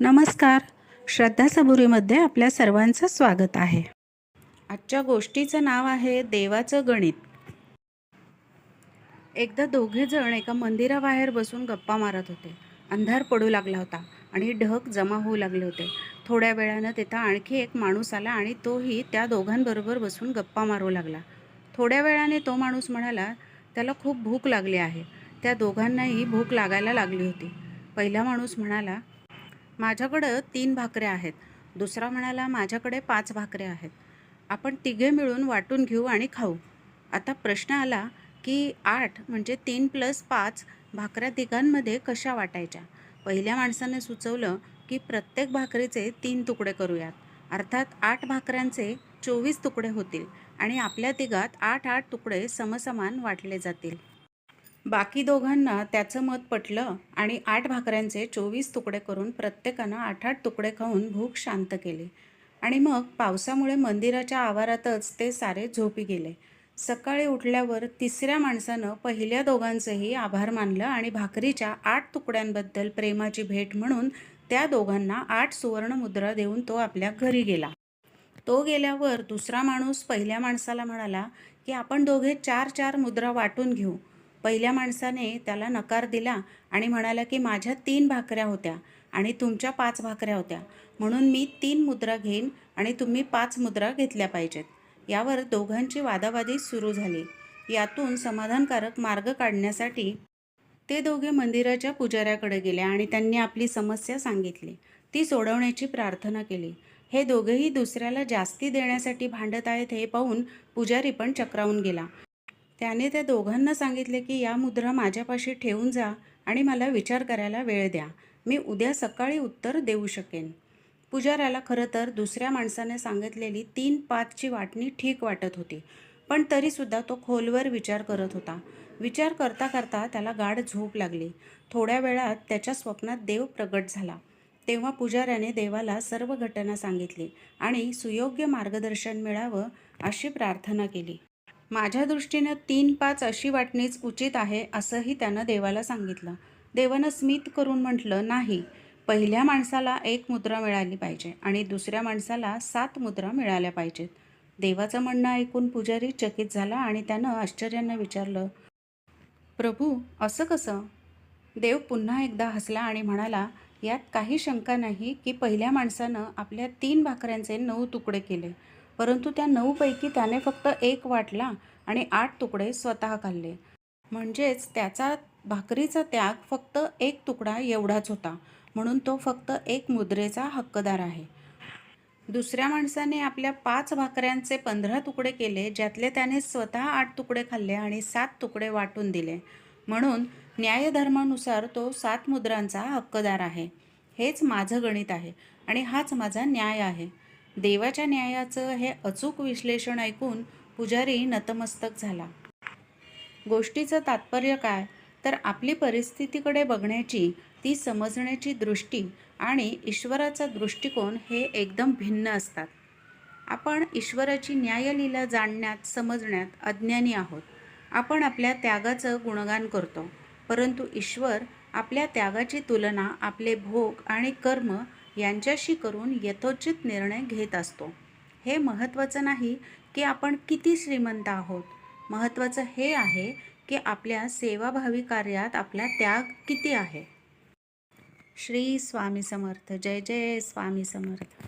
नमस्कार. श्रद्धा सबुरीमध्ये आपल्या सर्वांचं स्वागत आहे. आजच्या गोष्टीचं नाव आहे देवाचं गणित. एकदा दोघे जण एका मंदिराबाहेर बसून गप्पा मारत होते. अंधार पडू लागला होता आणि ढग जमा होऊ लागले होते. थोड्या वेळानं तिथं आणखी एक माणूस आला आणि तोही त्या दोघांबरोबर बसून गप्पा मारू लागला. थोड्या वेळाने तो माणूस म्हणाला त्याला खूप भूक लागली आहे. त्या दोघांनाही भूक लागायला लागली होती. पहिला माणूस म्हणाला माझ्याकडं तीन भाकऱ्या आहेत. दुसरा म्हणाला माझ्याकडे पाच भाकऱ्या आहेत. आपण तिघे मिळून वाटून घेऊ आणि खाऊ. आता प्रश्न आला की आठ म्हणजे तीन प्लस पाच भाकऱ्या तिघांमध्ये कशा वाटायच्या? पहिल्या माणसाने सुचवलं की प्रत्येक भाकरीचे तीन तुकडे करूयात. अर्थात आठ भाकऱ्यांचे चोवीस तुकडे होतील आणि आपल्या तिघात आठ आठ तुकडे समसमान वाटले जातील. बाकी दोघांना त्याचं मत पटलं आणि आठ भाकऱ्यांचे चोवीस तुकडे करून प्रत्येकानं आठ आठ तुकडे खाऊन भूक शांत केली. आणि मग पावसामुळे मंदिराच्या आवारातच ते सारे झोपी गेले. सकाळी उठल्यावर तिसऱ्या माणसानं पहिल्या दोघांचंही आभार मानलं आणि भाकरीच्या आठ तुकड्यांबद्दल प्रेमाची भेट म्हणून त्या दोघांना आठ सुवर्ण मुद्रा देऊन तो आपल्या घरी गेला. तो गेल्यावर दुसरा माणूस पहिल्या माणसाला म्हणाला की आपण दोघे चार चार मुद्रा वाटून घेऊ. पहिल्या माणसाने त्याला नकार दिला आणि म्हणाला की माझ्या तीन भाकऱ्या होत्या आणि तुमच्या पाच भाकऱ्या होत्या. म्हणून मी तीन मुद्रा घेईन आणि तुम्ही पाच मुद्रा घेतल्या पाहिजेत. यावर दोघांची वादावादी सुरू झाली. यातून समाधानकारक मार्ग काढण्यासाठी ते दोघे मंदिराच्या पुजाऱ्याकडे गेले आणि त्यांनी आपली समस्या सांगितली. ती सोडवण्याची प्रार्थना केली. हे दोघेही दुसऱ्याला जास्ती देण्यासाठी भांडत आहेत हे पाहून पुजारी पण चक्रावून गेला. त्याने त्या दोघांना सांगितले की या मुद्रा माझ्यापाशी ठेवून जा आणि मला विचार करायला वेळ द्या. मी उद्या सकाळी उत्तर देऊ शकेन. पुजाऱ्याला खरं तर दुसऱ्या माणसाने सांगितलेली तीन पाचची वाटणी ठीक वाटत होती पण तरीसुद्धा तो खोलवर विचार करत होता. विचार करता करता त्याला गाढ झोप लागली. थोड्या वेळात त्याच्या स्वप्नात देव प्रगट झाला. तेव्हा पुजाऱ्याने देवाला सर्व घटना सांगितली आणि सुयोग्य मार्गदर्शन मिळावं अशी प्रार्थना केली. माझ्या दृष्टीनं तीन पाच अशी वाटणीच उचित आहे असंही त्यानं देवाला सांगितलं. देवानं स्मित करून म्हटलं नाही पहिल्या माणसाला एक मुद्रा मिळाली पाहिजे आणि दुसऱ्या माणसाला सात मुद्रा मिळाल्या पाहिजेत. देवाचं म्हणणं ऐकून पुजारी चकित झाला आणि त्यानं आश्चर्यानं विचारलं प्रभू असं कसं? देव पुन्हा एकदा हसला आणि म्हणाला यात काही शंका नाही की पहिल्या माणसानं आपल्या तीन भाकऱ्यांचे नऊ तुकडे केले. परंतु त्या नऊपैकी त्याने फक्त एक वाटला आणि आठ तुकडे स्वतः खाल्ले. म्हणजेच त्याचा भाकरीचा त्याग फक्त एक तुकडा एवढाच होता म्हणून तो फक्त एक मुद्रेचा हक्कदार आहे. दुसऱ्या माणसाने आपल्या पाच भाकऱ्यांचे पंधरा तुकडे केले ज्यातले त्याने स्वतः आठ तुकडे खाल्ले आणि सात तुकडे वाटून दिले. म्हणून न्यायधर्मानुसार तो सात मुद्रांचा हक्कदार आहे. हेच माझं गणित आहे आणि हाच माझा न्याय आहे. देवाच्या न्यायाचं हे अचूक विश्लेषण ऐकून पुजारी नतमस्तक झाला. गोष्टीचं तात्पर्य काय? तर आपली परिस्थितीकडे बघण्याची ती समजण्याची दृष्टी आणि ईश्वराचा दृष्टिकोन हे एकदम भिन्न असतात. आपण ईश्वराची न्यायलीला जाणण्यात समजण्यात अज्ञानी आहोत. आपण आपल्या त्यागाचं गुणगान करतो. परंतु ईश्वर आपल्या त्यागाची तुलना आपले भोग आणि कर्म यांच्याशी करून यथोचित निर्णय घेत असतो. हे महत्त्वाचं नाही की आपण किती श्रीमंत आहोत. महत्त्वाचं हे आहे की आपल्या सेवाभावी कार्यात आपला त्याग किती आहे. श्री स्वामी समर्थ. जय जय स्वामी समर्थ.